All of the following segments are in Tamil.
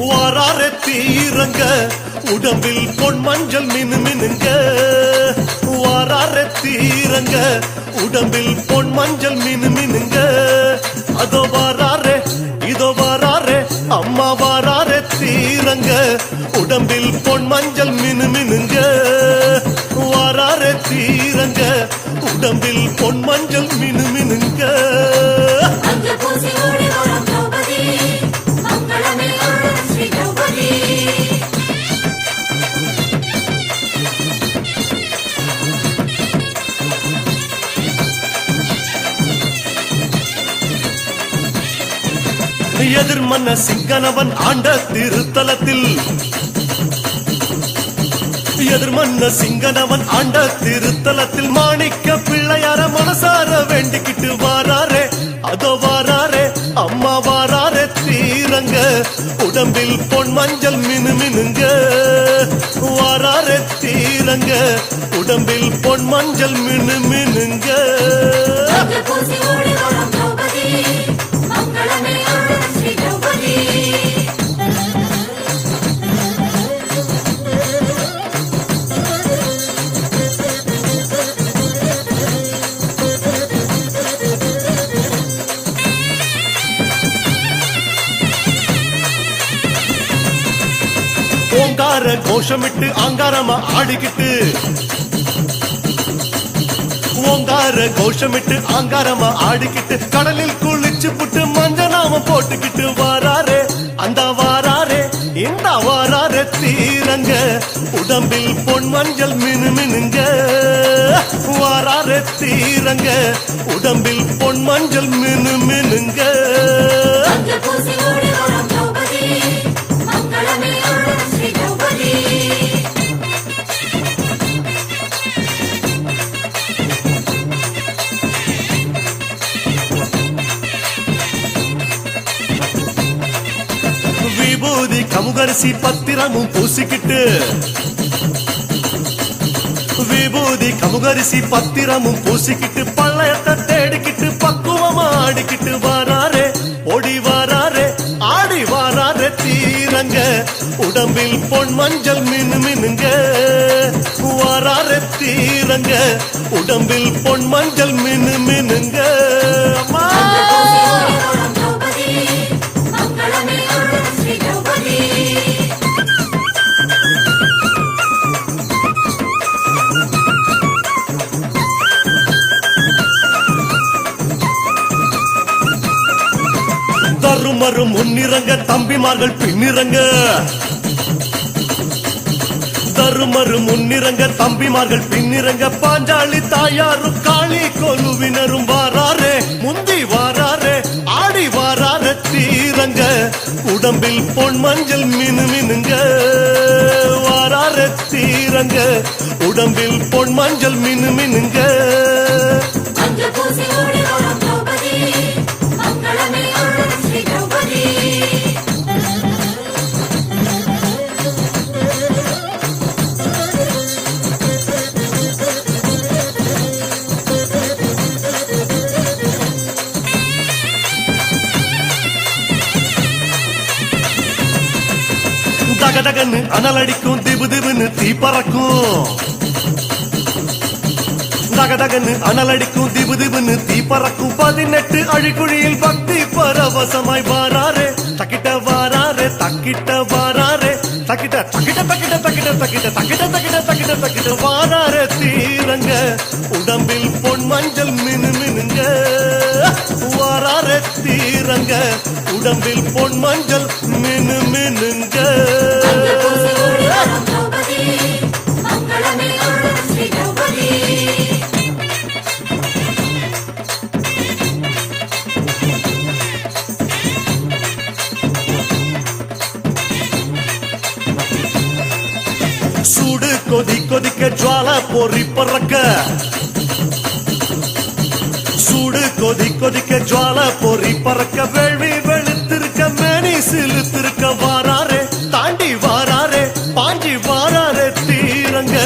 வாரார தீரங்க உடம்பில் பொன் மஞ்சள் மினு மினுங்க வாரார தீரங்க உடம்பில் பொன் மஞ்சள் மினு மினுங்க அதோ உடம்பில் பொன் மஞ்சள் மினு மினுங்க வாராரே தீரங்க. உடம்பில் மன்ன சிங்கனவன் ஆண்ட திருத்தலத்தில். எதிர்மன்ன சிங்கனவன் ஆண்ட திருத்தலத்தில். மாணிக்க பிள்ளையார மனசார வேண்டிக்கிட்டு வாராரே அதோ வாராரே அம்மா வாராரே தீரங்க. உடம்பில் பொன் மஞ்சள் மினு மினுங்க. வாராரே தீரங்க. உடம்பில் பொன் மஞ்சள் மினு மினுங்க. ஓங்கார கோஷமிட்டு அங்காரமா ஆடிக்கிட்டு. ஓங்கார கோஷமிட்டு அங்காரமா ஆடிக்கிட்டு கடலில் குளிச்சு புட்டு மஞ்ச நாம போட்டுக்கிட்டு வாராரே அந்த வாராரே இந்த வாராரே தீரங்க. உடம்பில் பொன் மஞ்சள் மினு மினுங்க. வாராரே தீரங்க உடம்பில் பொன் மஞ்சள் மினு மினுங்க. கமுகரிசி பத்திரமும் பூசிக்கிட்டு விபூதி கமுகரிசி பத்திரமும் பூசிக்கிட்டு பள்ளையத்தை தேடிக்கிட்டு பக்குவமா ஆடிக்கிட்டு வாராரே ஓடி வாராரே ஆடி வாராரே தீரங்க. உடம்பில் பொன் மஞ்சள் மினு மினுங்க வாராரே தீரங்க. உடம்பில் பொன் மஞ்சள் மினு மினுங்க அம்மா! தருமரும் முன்னிறங்க தம்பிமார்கள் பின்னிறங்க. தருமரு முன்னிறங்க தம்பிமார்கள் பின்னிறங்க. பாஞ்சாலி தாயாரும் காளி கொலுவினரும் வாராரே முந்தி வாராரே ஆடி வாரார தீரங்க. உடம்பில் பொன் மஞ்சள் மினு மினுங்க. வாராரே தீரங்க. உடம்பில் பொன் மஞ்சள் மினு மினுங்க. கடகடகன்னு அனலடிக்கும் திபு திபுன்னு தீ பறக்கும். தகதகன்னு அனலடிக்கும் திபு திபுன்னு தீ பறக்கும். பதினெட்டு அழிக்குழியில் பக்தி பரவசமாய் வாராரே. தக்கிட்ட வாராரே தக்கிட்ட வாராரே. தக்கிட்ட தக்கிட்ட தக்கிட்ட தக்கிட்ட தக்கிட்ட தக்கிட்ட இறங்க. உடம்பில் பொன் மஞ்சள் மினு மினுங்க. சுடு கொதி கொதிக்க ஜுவால பொறி பறக்க. கொதி கொதிக்க ஜுவால பொறி பறக்க வேள்வி வெளுத்திருக்க மேனி சிலுத்திருக்க வாராரே தாண்டி வாராரே பாஞ்சி வாராரே தீரங்க.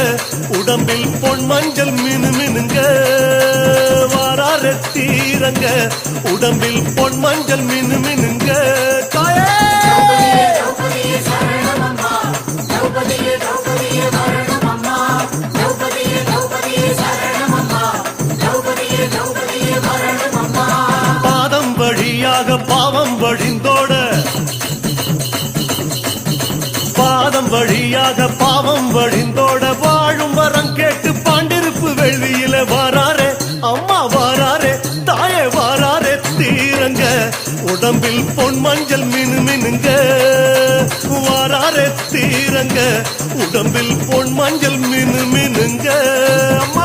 உடம்பில் பொன் மஞ்சள் மினு மினுங்க. வாராரே தீரங்க. உடம்பில் பொன் மஞ்சள் மினு மினுங்க. வழியாக பாவம் வழிந்தோட வாழும் வரம் கேட்டு பாண்டிருப்பு வெள்ளியில வாராரே அம்மா வாராரே தாயே வாராரே தீரங்க. உடம்பில் பொன் மஞ்சள் மினு மினுங்க. வாராரே தீரங்க. உடம்பில் பொன் மஞ்சள் மினு மினுங்க. அம்மா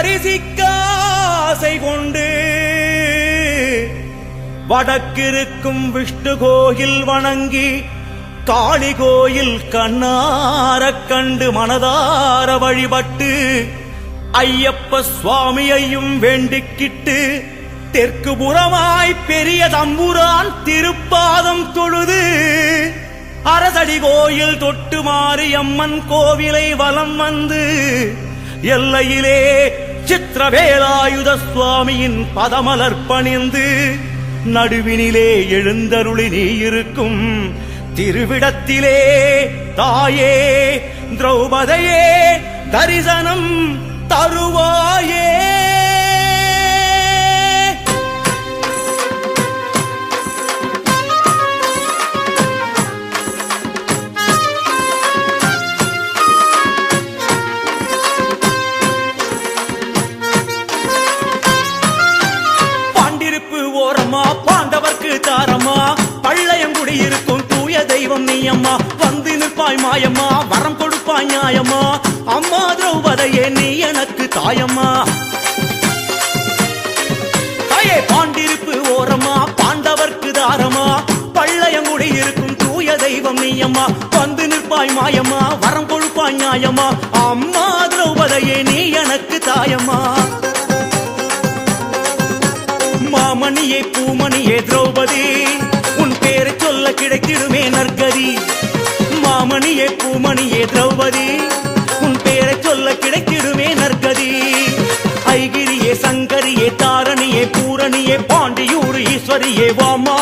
தரிசிக்காசை கொண்டு வடக்கிருக்கும் விஷ்ணு கோயில் வணங்கி காளி கோயில் கண்ணாரக் கண்டு மனதார வழிபட்டு ஐயப்ப சுவாமியையும் வேண்டிக்கிட்டு தெற்கு புறமாய் பெரிய தம்புரான் திருப்பாதம் தொழுது அரசடி கோயில் தொட்டு மாரியம்மன் கோவிலை வலம் வந்து எல்லையிலே சித்திரவேலாயுத சுவாமியின் பதமலர் பணிந்து நடுவினிலே எழுந்தருளி நீ இருக்கும் திருவிடத்திலே தாயே திரௌபதையே தரிசனம் தருவாயே. நீயம்மா வந்து நிற்பாய் மாயம்மா வரம் கொடுப்பாய் நியாயம்மா. அம்மா திரௌபதையே நீ எனக்கு தாயம்மா. தாயே பாண்டிருப்பு ஓரமா பாண்டவர்க்கு தாரமா பள்ளையங்குடி இருக்கும் தூய தெய்வம் நீயம்மா. வந்து நிற்பாய் மாயம்மா வரம் கொடுப்பாய் நியாயம்மா. அம்மா திரௌபதையே நீ எனக்கு தாயம்மா. மாமணியே பூமணியே திரௌபதி உன் பேரை சொல்ல கிடைத்திடுமே நற்கதி பூமணியே உன் பேரை சொல்ல கிடைத்திடுமே நற்கதி. ஐகிரியே சங்கரியே தாரணியே பூரணியே பாண்டியூர் ஈஸ்வரியே வாமா.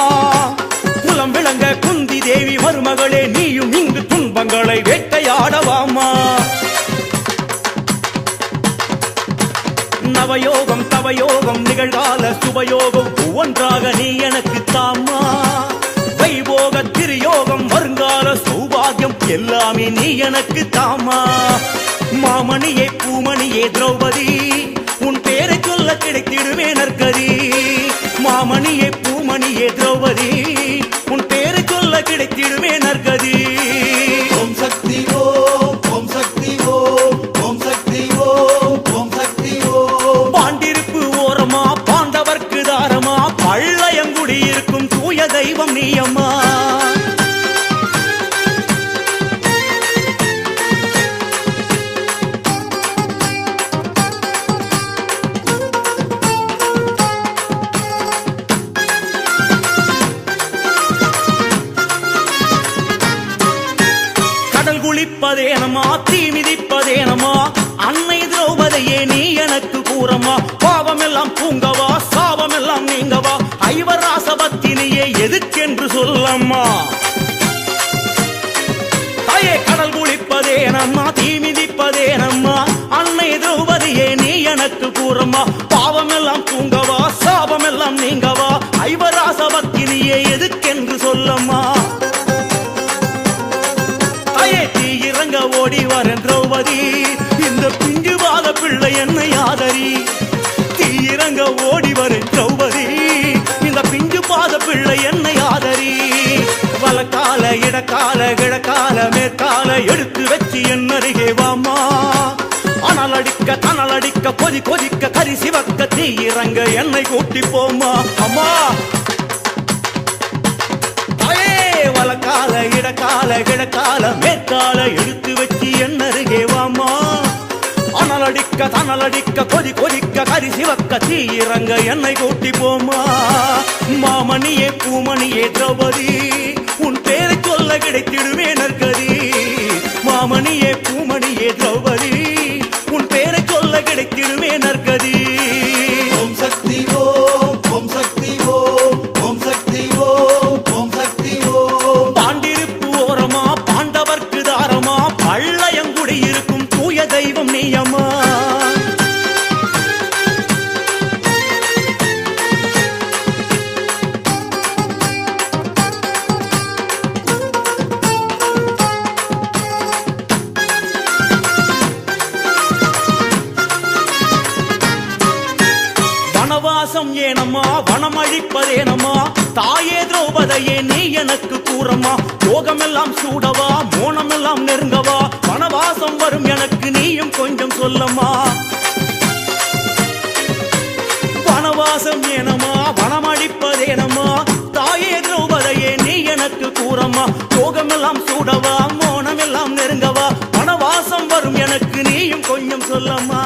குலம் விளங்க குந்தி தேவி மருமகளே நீயும் இங்கு துன்பங்களை வேட்டையாடவாமா நவயோகம் தவயோகம் நிகழ்கால சுபயோகம் ஒவ்வொன்றாக நீ எனக்கு தாமா. வைபோக திருயோகம் வருங்கால சு சௌபாகியம் எல்லாமே நீ எனக்கு தாமா? மாமணியே பூமணியே திரௌபதி உன் பேரை சொல்ல கிடைத்திடுவே நற்கதி. மாமணியே பூமணியே திரௌபதி உன் பேரை சொல்ல கிடைத்திடுவே நற்கதி. ஓம் சக்தி ஓம் ஓம் சக்தி ஓம் ஓம் சக்தி ஓம் ஓம் சக்தி ஓம் பாண்டிருப்பு ஓரமா பாண்டவர்க்கு தாரமா பள்ளையங்குடி இருக்கும் தூய தெய்வம் நீயம்மா குளிப்பதேனம்மா தீ மிதிப்பதேனம்மா அன்னை திரௌபதியே நீ எனக்கு கூறம்மா. பாவமெல்லாம் பூங்கவா சாபமெல்லாம் நீங்கவா? ஐவராசபத்தினியே எதுக்கென்று சொல்லம்மா? தீ இறங்க ஓடி வரன் திரௌபதி. இந்த பிஞ்சு வாத பிள்ளை என்னை ஆதரி. தீ இறங்க ஓடி வரன் திரௌபதி. இடக்கால கிழக்கால மேற்கால எடுத்து வச்சு என் அருகே வாமா அனல் அடிக்க தனல் அடிக்க கொதி கொதிக்க கரி சிவக்க தீ இறங்க என்னை கூட்டி போமா அம்மா! தாயே வலக்கால இடக்கால கிழக்கால மேற்கால எடுத்து வச்சு என் அருகே வாமா அனலடிக்க தனலடிக்க கொதி கொதிக்க கரி சிவக்க தீரங்க என்னை கூட்டி போமா மாமணியே பூமணியே திரௌபதி உன் பேரை சொல்ல கிடைத்திடுமே நற்கதி. மாமணியே பூமணியே திரௌபதி உன் பேரை சொல்ல கிடைத்திடுமே நற்கதி. ஓம் சக்தி ஓம் ஓம் சக்தி ஓம். யோகமெல்லாம் சூடவா மோனமெல்லாம் நெருங்கவா? வனவாசம் வரும் எனக்கு நீயும் கொஞ்சம் சொல்லம்மா வனவாசம் ஏனமா? வனமழிப்பதேனமா தாயே திரௌபதையே நீ எனக்கு கூறம்மா. யோகமெல்லாம் சூடவா மோனமெல்லாம் நெருங்கவா? பணவாசம் வரும் எனக்கு நீயும் கொஞ்சம் சொல்லம்மா?